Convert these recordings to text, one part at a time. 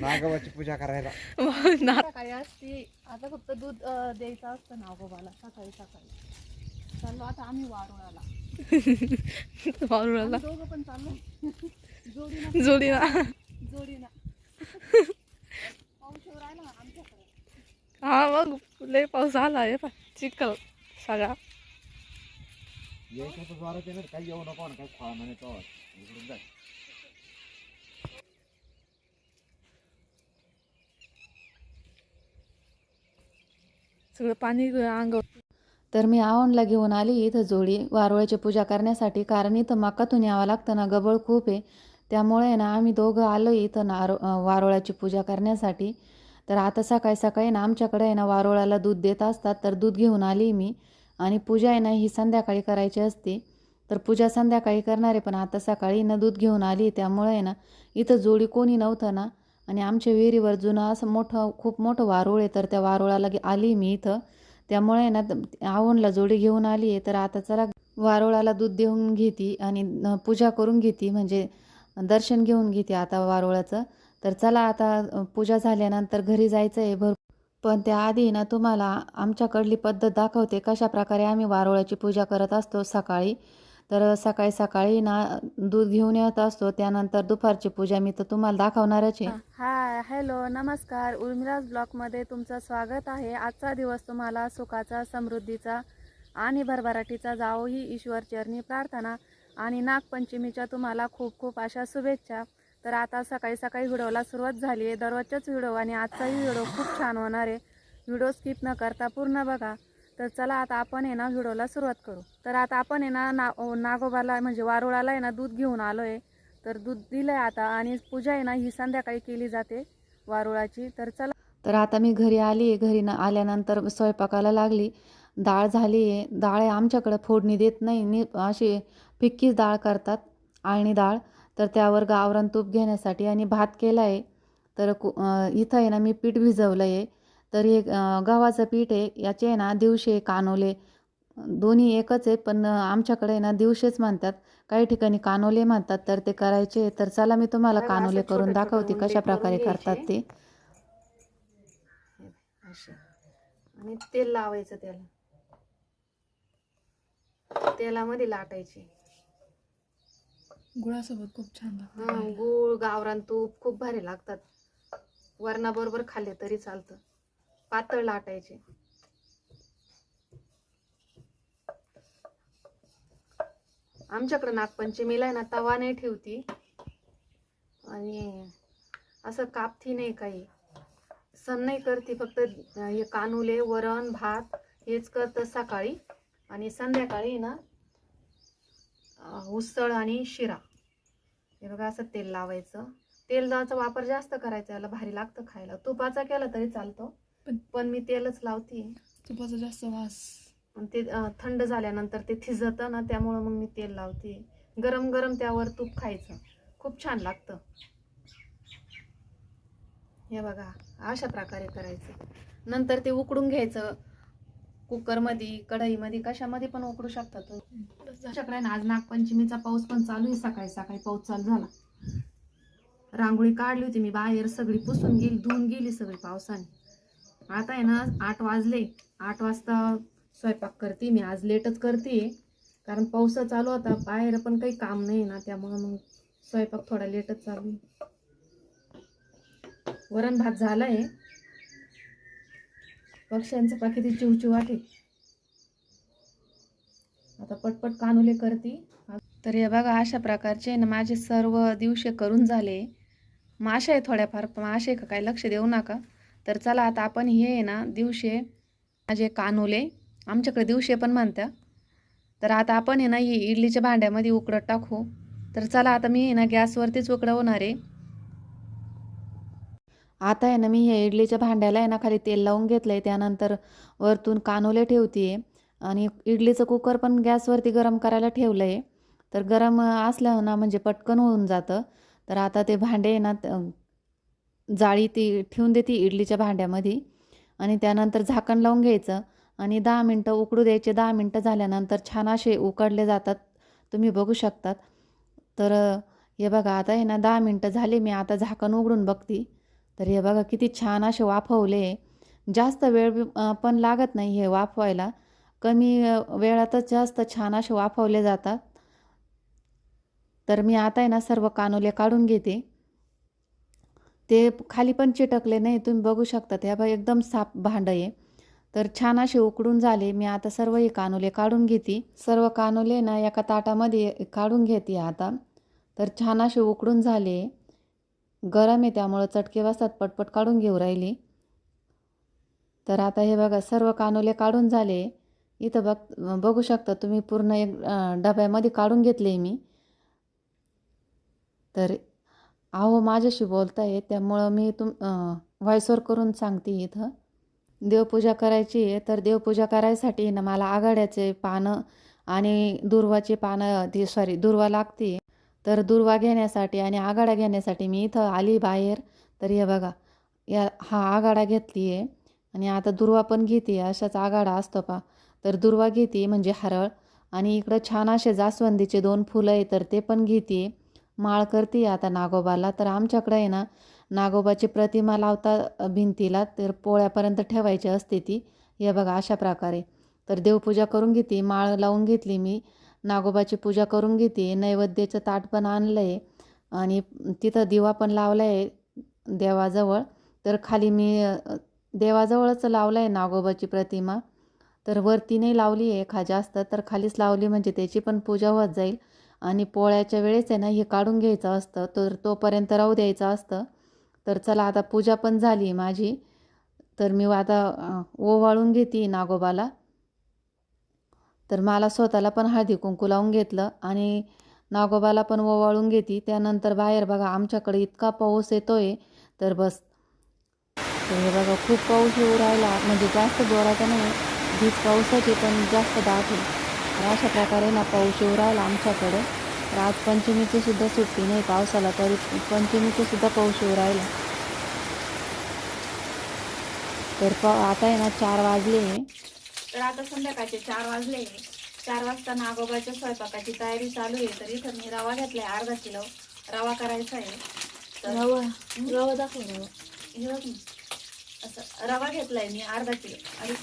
नागवाची पूजा करायला. ना सकाळी असते. आता फक्त दूध अं, द्यायचं असतं नागोबाला सकाळी सकाळी. चाललो आता आम्ही वारुळाला. वारुळाला. आम्ही दोघं पण चाललो. जोडीनं. जोडीना. जोडीनं. पाऊस येऊ राहिला आमच्याकडे. हा मग लय पाऊस आला आहे पा चिखल सगळा. यायचं तर जोरात येणार काही येऊ नको ना काही खा म्हणे तो इकडून जाय सगळं पाणी अंगावर. तर मी आवणला घेऊन आली इथं जोडी. वारुळ्याची पूजा करण्यासाठी कारण इथं मकातून यावं लागतं ना गबळ खूप आहे. त्यामुळे ना आम्ही दोघं आलो इथं नारो अं, पूजा करण्यासाठी. तर आता सकाळी सकाळी ना आमच्याकडे आहे ना वारुळाला दूध देत असतात. तर दूध घेऊन आली मी. आणि पूजा आहे ना ही संध्याकाळी करायची असते. तर पूजा संध्याकाळी करणार आहे पण आता सकाळी ना दूध घेऊन आली. त्यामुळे आहे ना इथं जोडी कोणी नव्हतं ना आणि आमच्या विहिरीवर जुनं असं मोठं खूप मोठं वारुळ आहे. तर त्या वारुळाला आली मी इथं. त्यामुळे ना आवणला जोडी घेऊन आली आहे. तर आता चला वारुळाला दूध देऊन घेते आणि पूजा करून घेते. म्हणजे दर्शन घेऊन घेते आता वारुळाचं. तर चला आता पूजा झाल्यानंतर घरी जायचं आहे भर. पण त्याआधी ना तुम्हाला आमच्याकडली पद्धत दाखवते कशा प्रकारे आम्ही वारुळाची पूजा करत असतो सकाळी. तर सकाळी सकाळी ना दूध घेऊन येत असतो. त्यानंतर दुपारची पूजा मी तर तुम्हाला दाखवणारच आहे. हाय हॅलो नमस्कार. उर्मिलाज ब्लॉकमध्ये तुमचं स्वागत आहे. आजचा दिवस तुम्हाला सुखाचा समृद्धीचा आणि भरभराटीचा जाओ ही ईश्वर चरणी प्रार्थना आणि नागपंचमीच्या तुम्हाला खूप खूप अशा शुभेच्छा. तर आता सकाळी सकाळी व्हिडिओला सुरुवात झाली आहे दररोजच्याच व्हिडिओ आणि आजचाही व्हिडिओ खूप छान होणार आहे. व्हिडिओ स्किप न करता पूर्ण बघा. तर चला आता आपण आहे ना व्हिडिओला सुरुवात करू. तर आता आपण आहे ना ना नागोबाला म्हणजे वारुळाला आहे ना दूध घेऊन आलो आहे तर दूध दिलं आहे आता आणि पूजा आहे ना ही संध्याकाळी केली जाते वारुळाची. तर चला. तर आता मी घरी आली आहे. घरी न आल्यानंतर स्वयंपाकाला लागली. डाळ झाली आहे. डाळ आमच्याकडं. फोडणी देत नाही. नि अशी फिक्कीच डाळ करतात. आळणी डाळ. तर त्यावर गावरान तूप घेण्यासाठी आणि भात केला आहे तर कु इथं आहे ना मी पीठ भिजवलं आहे तर हे गव्हाचं पीठ आहे याचे आहे ना दिवशे कानोले दोन्ही एकच आहे पण आमच्याकडे आहे ना दिवशेच म्हणतात. काही ठिकाणी कानोले म्हणतात तर ते करायचे तर चला मी तुम्हाला कानोले करून दाखवते उंडे कशा प्रकारे करतात. ते. असे. आणि तेल लावायचं त्याला. तेलामध्ये लाटायचे. गुळासोबत खूप छान लागतं. हा गूळ गावरान तूप खूप भारी लागतात. वरणाबरोबर खाल्ले तरी चालतं. पातळ लाटायचे. आमच्याकडे नागपंचमीला आहे ना तवा नाही ठेवती. आणि असं कापती नाही काही. सण नाही करते फक्त हे कानुले वरण भात हेच करतं सकाळी. आणि संध्याकाळी ना उसळ आणि शिरा. हे बघा असं तेल लावायचं. तेलाचा वापर जास्त करायचा याला भारी लागतं खायला. तुपाचा केला तरी चालतो. पण- पण मी तेलच लावते तुपाचा जास्त वास. आणि ते अं, थंड झाल्यानंतर ते थिजतं ना त्यामुळं मग मी तेल लावते गरम गरम त्यावर तूप खायचं. खूप छान लागतं. हे बघा अशा प्रकारे करायचं. नंतर ते उकडून घ्यायचं. कुकरमध्ये कढईमध्ये कशामध्ये पण उकडू शकता तुम्ही. ना आज नागपंचमीचा पाऊस पण चालू आहे. सकाळी सकाळी पाऊस चालू झाला. रांगोळी काढली होती मी बाहेर. सगळी पुसून गेली धुवून गेली सगळी पावसाने. आता आहे ना आठ वाजले. आठ वाजता स्वयंपाक करते मी. आज लेटच करते. कारण पाऊस चालू होता. बाहेर पण काही काम नाही ना त्यामुळं मग स्वयंपाक थोडा लेटच चालू आहे. वरण भात झालाय. पक्ष्यांचं पाकिती चिवचिव वाटे आता पटपट कानुले करते. तर हे बघा अशा प्रकारचे ना माझे सर्व दिवशी करून झाले. माशा आहे थोड्याफार. पण आहे का? काय लक्ष देऊ नका. तर चला आता आपण हे आहे ना दिवशे माझे कानोले आमच्याकडे दिवशे पण म्हणत्या. तर आता आपण आहे ना ही इडलीच्या भांड्यामध्ये उकडत टाकू. तर चला आता मी आहे ना गॅसवरतीच उकडवणार आहे. आता आहे ना मी हे इडलीच्या भांड्याला आहे ना खाली तेल लावून घेतलं आहे त्यानंतर वरतून कानोले ठेवते आहे आणि इडलीचं कुकर पण गॅसवरती गरम करायला ठेवलं आहे तर गरम असलं ना म्हणजे पटकन होऊन जातं. तर आता ते भांडे आहे ना जाळी ती ठेवून देते इडलीच्या भांड्यामध्ये आणि त्यानंतर झाकण लावून घ्यायचं आणि दहा मिनटं उकडू द्यायचे. दहा मिनटं झाल्यानंतर छान असे उकडले जातात. तुम्ही बघू शकतात. तर हे बघा आता आहे ना दहा मिनटं झाले. मी आता झाकण उघडून बघते. तर हे बघा किती छान असे वाफवले. जास्त वेळ पण लागत नाही हे वाफवायला. कमी वेळातच जास्त छान असे वाफवले जातात. तर मी आता आहे ना सर्व कानोले काढून घेते. ते खाली पण चिटकले नाही तुम्ही बघू शकता. ते बघा एकदम साफ भांडं आहे. तर छान असे उकडून झाले. मी आता सर्व हे कानोले काढून घेते. सर्व कानोले ना एका ताटामध्ये काढून घेते आता. तर छान असे उकडून झाले. गरम आहे त्यामुळं चटके बसतात पटपट काढून घेऊ राहिली. तर आता हे बघा सर्व कानोले काढून झाले. इथं बघ बघू शकता तुम्ही पूर्ण एक डब्यामध्ये काढून घेतले मी. तर अहो माझ्याशी बोलताय त्यामुळं मी तुम व्हॉइसवर करून सांगते इथं. देवपूजा करायची आहे तर देवपूजा करायसाठी ना मला आघाड्याचे पानं आणि दुर्वाची पानं ती सॉरी दुर्वा लागते. तर दुर्वा घेण्यासाठी आणि आघाडा घेण्यासाठी मी इथं आली बाहेर. तर हे बघा या हा आघाडा घेतली आहे. आणि आता दुर्वा पण घेते अशाच आघाडा असतो पा तर दुर्वा घेते म्हणजे हरळ. आणि इकडं छान असे जास्वंदीचे दोन फुलं आहे तर ते पण घेते. माळ करते आता नागोबाला. तर आमच्याकडे आहे ना नागोबाची प्रतिमा लावता भिंतीला तर पोळ्यापर्यंत ठेवायची असते ती. हे बघा अशा प्रकारे. तर देवपूजा करून घेते माळ लावून घेतली मी. नागोबाची पूजा करून घेते नैवेद्याचं ताट पण आणलं आहे आणि तिथं दिवा पण लावला आहे देवाजवळ. तर खाली मी देवाजवळच लावलं आहे नागोबाची प्रतिमा. तर वरती नाही लावली आहे खा जास्त तर खालीच लावली म्हणजे त्याची पण पूजा होत जाईल. आणि पोळ्याच्या वेळेस आहे ना हे काढून घ्यायचं असतं. तर तोपर्यंत राहू द्यायचं असतं. तर चला आता पूजा पण झाली माझी. तर मी आता ओवाळून घेते नागोबाला. तर मला स्वतःला पण हळदी कुंकू लावून घेतलं आणि नागोबाला पण ओवाळून घेते. त्यानंतर बाहेर बघा आमच्याकडे इतका पाऊस येतोय. तर बस. तर हे बघा खूप पाऊस येऊ राहिला. म्हणजे जास्त जोराचा नाही भीज पावसाची पण जास्त दाट आहे. तर अशा प्रकारे ना पाऊस येऊ राहिला आमच्याकडं. तर आज पंचमीची सुद्धा सुट्टी नाही पावसाला तरी पंचमीची सुद्धा पाऊस येऊ राहिला. तर प आता आहे ना चार वाजले तर आता संध्याकाळचे चार वाजले चार वाजता नागोबाच्या स्वयंपाकाची तयारी चालू आहे. तर इथं मी रवा घेतलाय अर्धा किलो. रवा करायचा आहे. तर रवा? रवा दाखव रवा. हे. असं रवा घेतलाय मी अर्धा किलो. अरे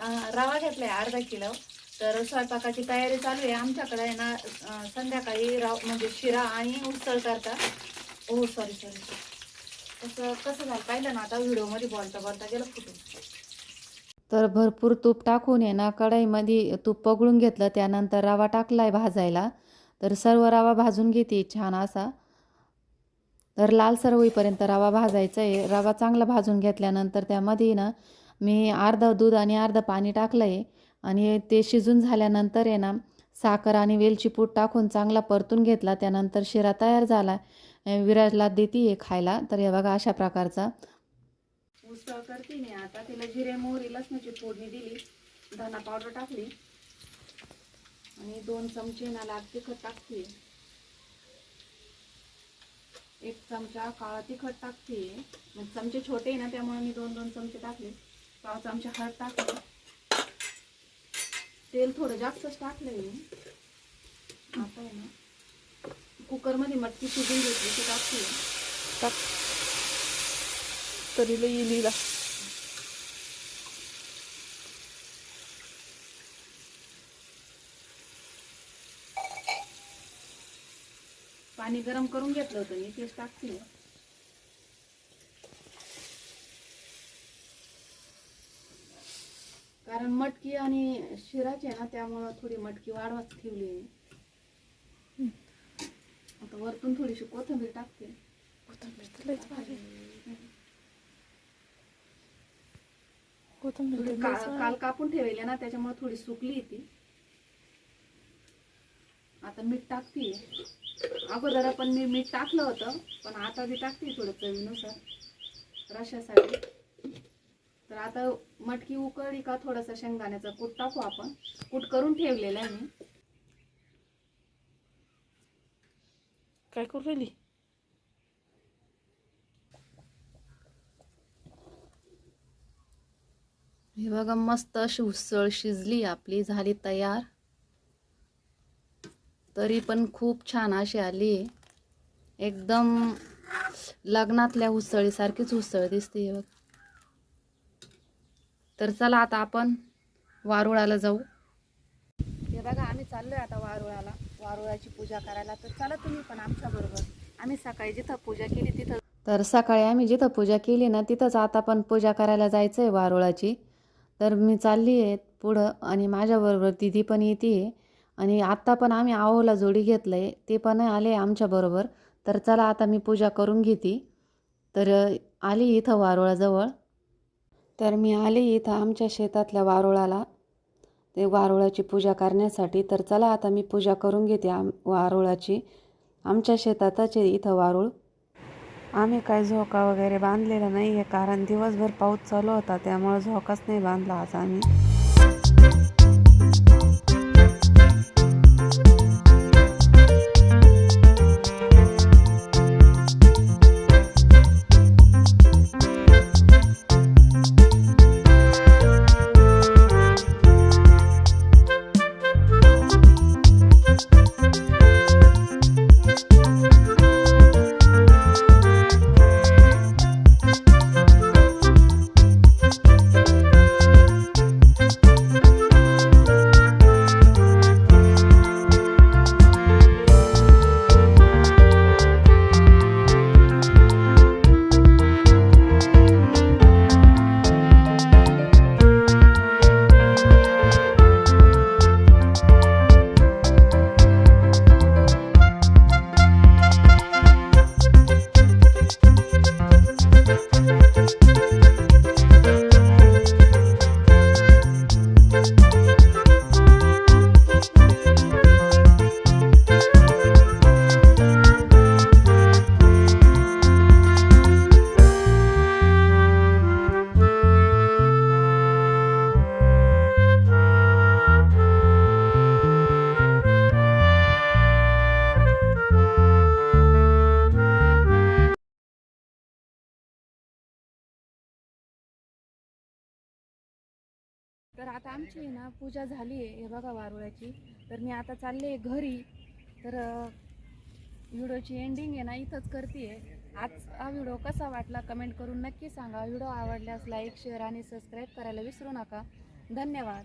रवा रवा घेतलाय अर्धा किलो. तर स्वयंपाकाची तयारी चालू आहे. आमच्याकडे आहे ना संध्याकाळी राव म्हणजे शिरा आणि उसळ करता ओ सॉरी सॉरी कसं कसं झालं. पाहिलं ना आता व्हिडिओमध्ये बोलता बोलता गेलं फुटून. तर भरपूर तूप टाकून आहे ना कढईमध्ये तूप पगळून घेतलं. त्यानंतर रवा टाकला आहे भाजायला. तर सर्व रवा भाजून घेते छान असा. तर लालसर होईपर्यंत रवा भाजायचा आहे. रवा चांगला भाजून घेतल्यानंतर त्यामध्ये ना मी अर्धा दूध आणि अर्धं पाणी टाकलं आहे आणि ते शिजून झाल्यानंतर आहे ना साखर आणि वेलची पूड टाकून चांगला परतून घेतला. त्यानंतर शिरा तयार झाला. विराजला देते आहे खायला. तर हे बघा अशा प्रकारचा. उसळ करते मी आता. तिला जिरे मोहरी लसणाची फोडणी दिली. धना पावडर टाकली. आणि दोन चमचे ना लाल तिखट टाकते एक चमचा काळा तिखट टाकते मग चमचे छोटे आहे ना त्यामुळे मी दोन दोन चमचे टाकले. पाव चमचे हळद टाकले तेल थोडं जास्तच टाकलंय मी. आता आहे ना कुकरमध्ये मटकी शिजून घेतली ती टाकते. टाक. तरी येईल पाणी गरम करून घेतलं होतं मी तेच टाकते. कारण मटकी आणि शिराची आहे ना त्यामुळं थोडी मटकी वाढवत ठेवली आहे. आता वरतून थोडीशी कोथिंबीर टाकते. कोथिंबीर. काल कापून ठेवली ना त्याच्यामुळे थोडी सुकली ती आता मीठ टाकते अगोदर आपण मी मीठ टाकलं होतं पण आता बी टाकते थोडं चवीनुसार. रशासाठी. तर आता मटकी उकळली का थोडासा शेंगदाण्याचा कूट टाकू आपण. कूट करून ठेवलेला आहे मी. काय करू राहिली? हे बघा मस्त अशी उसळ शिजली आपली झाली तयार. तरी पण खूप छान अशी आली. एकदम लग्नातल्या उसळीसारखीच उसळ दिसते बघ. तर चला आता आपण वारुळाला जाऊ. हे बघा आम्ही चाललोय आता वारुळाला. वारुळाची पूजा करायला. तर चला तुम्ही पण आमच्या बरोबर. आम्ही सकाळी जिथं पूजा केली तिथं तर सकाळी आम्ही जिथं पूजा केली ना तिथंच आता पण पूजा करायला जायचं आहे वारुळाची. तर मी चालली आहे पुढं आणि माझ्याबरोबर दिदी पण येते. आहे आणि आत्ता पण आम्ही आहोला जोडी घेतलं आहे ते पण आले आमच्याबरोबर तर चला आता मी पूजा करून घेते. तर आली इथं वारुळाजवळ. तर मी आले इथं आमच्या शेतातल्या वारुळाला. ते वारुळाची पूजा करण्यासाठी. तर चला आता मी पूजा करून घेते आम वारुळाची. आमच्या शेतातच आहे इथं वारुळ. आम्ही काय झोका वगैरे बांधलेला नाही आहे कारण दिवसभर पाऊस चालू होता त्यामुळं झोकाच नाही बांधला आज आम्ही. तर आता आमची आहे ना पूजा झाली आहे. हे बघा वारुळ्याची तर मी आता चालले घरी. तर व्हिडिओची एंडिंग आहे ना इथंच करते आहे. आज हा व्हिडिओ कसा वाटला कमेंट करून नक्की सांगा. व्हिडिओ आवडल्यास लाईक शेअर आणि सबस्क्राईब करायला विसरू नका. धन्यवाद.